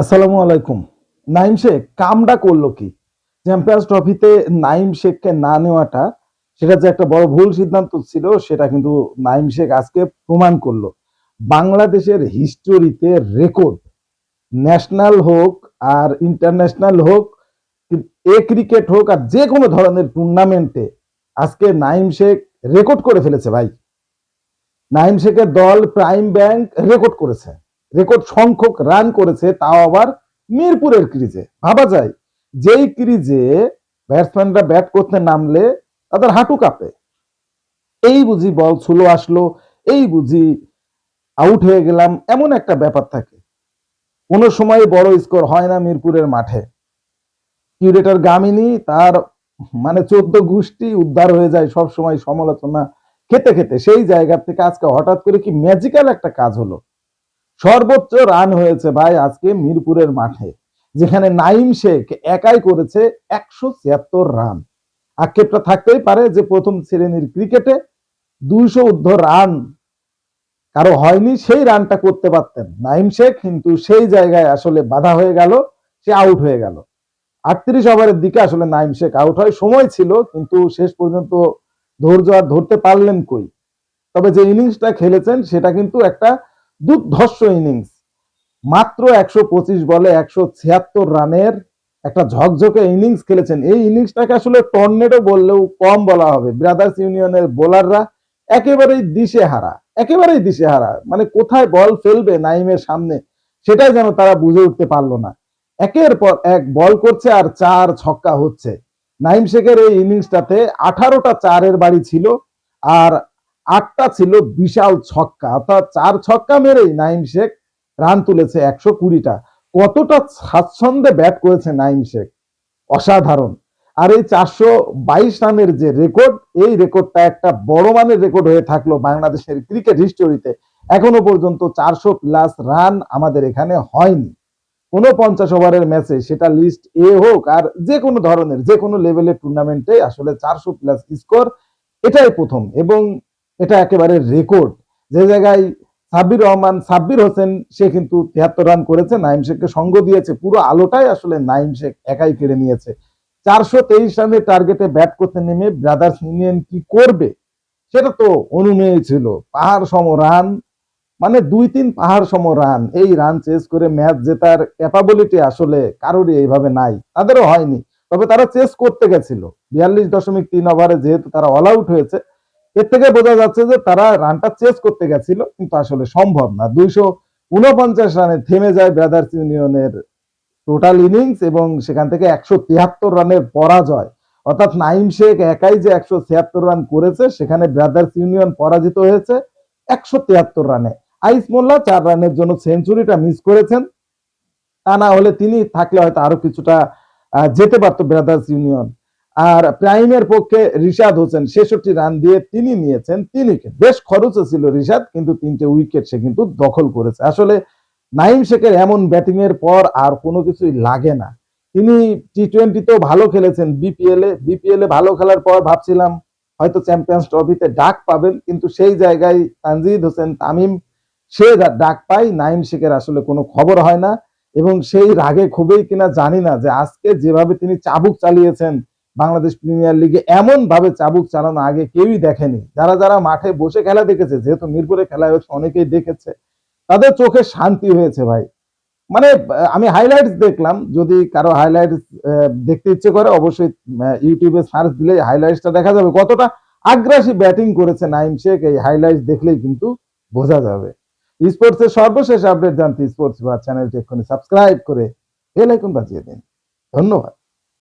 আসসালামু আলাইকুম। নাইম শেখ কামটা করল কি? চ্যাম্পিয়ন্স ট্রফিতে নাইম শেখকে না নেওয়াটা, সেটা যে একটা বড় ভুল সিদ্ধান্ত ছিল, সেটা কিন্তু নাইম শেখ আজকে প্রমাণ করল। বাংলাদেশের হিস্টোরিতে রেকর্ড, ন্যাশনাল হোক আর ইন্টারন্যাশনাল হোক এ ক্রিকেট হোক আর যে কোনো ধরনের টুর্নামেন্টে আজকে নাইম শেখ রেকর্ড করে ফেলেছে ভাই। নাইম শেখের দল প্রাইম ব্যাংক রেকর্ড করেছে। রেকর্ড সংখ্যক রান করেছে, তাও আবার মিরপুরের ক্রিজে। ভাবা যায়, যেই ক্রিজে ব্যাটসম্যানরা ব্যাট করতে নামলে তাদের হাঁটু কাঁপে। এই বুঝি বল স্লো আসলো, এই বুঝি আউট হয়ে গেলাম, এমন একটা ব্যাপার থাকে। কোনো সময় বড় স্কোর হয় না মিরপুরের মাঠে। কিউরেটার গামিনী তার মানে চোদ্দ গোষ্ঠী উদ্ধার হয়ে যায় সব সময় সমালোচনা, খেতে খেতে। সেই জায়গা থেকে আজকে হঠাৎ করে কি ম্যাজিক্যাল একটা কাজ হলো। সর্বোচ্চ রান হয়েছে ভাই আজকে মিরপুরের মাঠে, যেখানে নাইম শেখ একাই করেছে একশো ছিয়াত্তর রান আক্ষেপটা থাকতেই পারে যে প্রথম শ্রেণির ক্রিকেটে দুইশো ঊর্ধ্ব রান কারও হয়নি, সেই রানটা করতে পারতেন। নাইম শেখ কিন্তু সেই জায়গায় আসলে বাধা হয়ে গেল, সে আউট হয়ে গেল। আটত্রিশ ওভারের দিকে আসলে নাইম শেখ আউট হয়, সময় ছিল, কিন্তু শেষ পর্যন্ত ধৈর্য আর ধরতে পারলেন কই? তবে যে ইনিংসটা খেলেছেন, সেটা কিন্তু একটা দুর্ধর্ষ ইনিংস মাত্র একশো পঁচিশ বলে একশো ছিয়াত্তর রানের একটা ঝকঝকে ইনিংস খেলেছেন। এই ইনিংসটাকে আসলে টর্নেডো বললেও কম বলা হবে। ব্রাদার্স ইউনিয়নের বোলাররা একেবারেই দিশে হারা একেবারেই দিশে হারা মানে কোথায় বল ফেলবে নাইমের সামনে, সেটাই যেন তারা বুঝে উঠতে পারল না। একের পর এক বল করছে আর চার ছক্কা হচ্ছে। নাইম শেখের এই ইনিংসটাতে আঠারোটা চারের বাড়ি ছিল। আর আটটা ছিল বিশাল ছক্কা, অর্থাৎ চার ছক্কা মেরেই নাইম শেখ রান তুলেছে একশো কুড়িটা। কতটা স্বাচ্ছন্দ্যে ব্যাট করেছে নাইম শেখ? অসাধারণ। আর এই চারশো বাইশ রানের যে রেকর্ড, এই রেকর্ডটা একটা বড় মানের রেকর্ড হয়ে থাকল বাংলাদেশের ক্রিকেট হিস্টোরিতে। এখনও পর্যন্ত চারশো প্লাস রান আমাদের এখানে হয়নি। কোনো পঞ্চাশ ওভারের ম্যাচে সেটা লিস্ট এ হোক আর যে কোনো ধরনের, যে কোনো লেভেলের টুর্নামেন্টে আসলে চারশো প্লাস স্কোর এটাই প্রথম। এবং এটা একেবারে রেকর্ড যে জায়গায় সাব্বির রহমান, সাব্বির হোসেন, সে কিন্তু তিয়াত্তর রান করেছে নাইম শেখকে সঙ্গ দিয়েছে। পুরো আলোটাই আসলে নাইম শেখ একাই কেড়ে নিয়েছে। চারশো তেইশ রানের টার্গেটে ব্যাট করতে নেমে ব্রাদার্স ইউনিয়ন কি করবে? সেটা তো অনুমেয় ছিল। পাহাড় সম রান মানে দুই তিন পাহাড় সম রান এই রান চেস করে ম্যাচ জেতার ক্যাপাবিলিটি আসলে কারোরই এইভাবে নাই। তাদেরও হয়নি। তবে তারা চেস করতে গেছিল। বিয়াল্লিশ দশমিক তিন ওভারে যেহেতু তারা অল আউট হয়েছে এর থেকে বোঝা যাচ্ছে যে তারা রানটা চেস করতে গেছিল, কিন্তু আসলে সম্ভব না। দুইশো উনপঞ্চাশ রানে থেমে যায় ব্রাদার্স ইউনিয়নের টোটাল ইনিংস এবং সেখান থেকে একশো তিয়াত্তর রানের পরাজয়। অর্থাৎ নাইম শেখ একাই যে একশো ছিয়াত্তর রান করেছে, সেখানে ব্রাদার্স ইউনিয়ন পরাজিত হয়েছে একশো তিয়াত্তর রানে। আইস মোল্লা চার রানের জন্য সেঞ্চুরিটা মিস করেছেন। তা না হলে তিনি থাকলে হয়তো আরও কিছুটা যেতে পারতো ব্রাদার্স ইউনিয়ন আর প্রাইমের পক্ষে রিশাদ হোসেন ছেষট্টি রান দিয়ে তিনি নিয়েছেন তিন বেশ খরচে ছিল রিশাদ, কিন্তু তিনটে উইকেট সে কিন্তু দখল করেছে। আসলে নাইম শেখের এমন ব্যাটিং এর পর আর কোনো কিছুই লাগে না। তিনি টি টোয়েন্টিতেও ভালো খেলেছেন বিপিএল। এ বিপিএল এ ভালো খেলার পর ভাবছিলাম, হয়তো চ্যাম্পিয়ন্স ট্রফিতে ডাক পাবেন, কিন্তু সেই জায়গায় তানজিদ হোসেন তামিম, সে ডাক পায়। নাইম শেখের আসলে কোনো খবর হয় না। এবং সেই রাগে খুবই কিনা জানি না যে আজকে যেভাবে তিনি চাবুক চালিয়েছেন বাংলাদেশ প্রিমিয়ার লিগে এমন ভাবে চাবুক চালানো আগে কেউই দেখেনি। যারা যারা মাঠে বসে খেলা দেখেছে, যেহেতু মিরপুরে খেলা হয়েছে, অনেকেই দেখেছে, তাদের চোখে শান্তি হয়েছে ভাই। মানে আমি হাইলাইটস দেখলাম, যদি কারও হাইলাইটস দেখতে ইচ্ছে করে, অবশ্যই ইউটিউবে সার্চ দিলে হাইলাইটসটা দেখা যাবে। কতটা আগ্রাসী ব্যাটিং করেছে নাইম শেখ, এই হাইলাইটস দেখলেই কিন্তু বোঝা যাবে। স্পোর্টসের সর্বশেষ আপডেট জানতে স্পোর্টস বা চ্যানেলটি এক্ষুনি সাবস্ক্রাইব করে বেল বাজিয়ে দিন। ধন্যবাদ।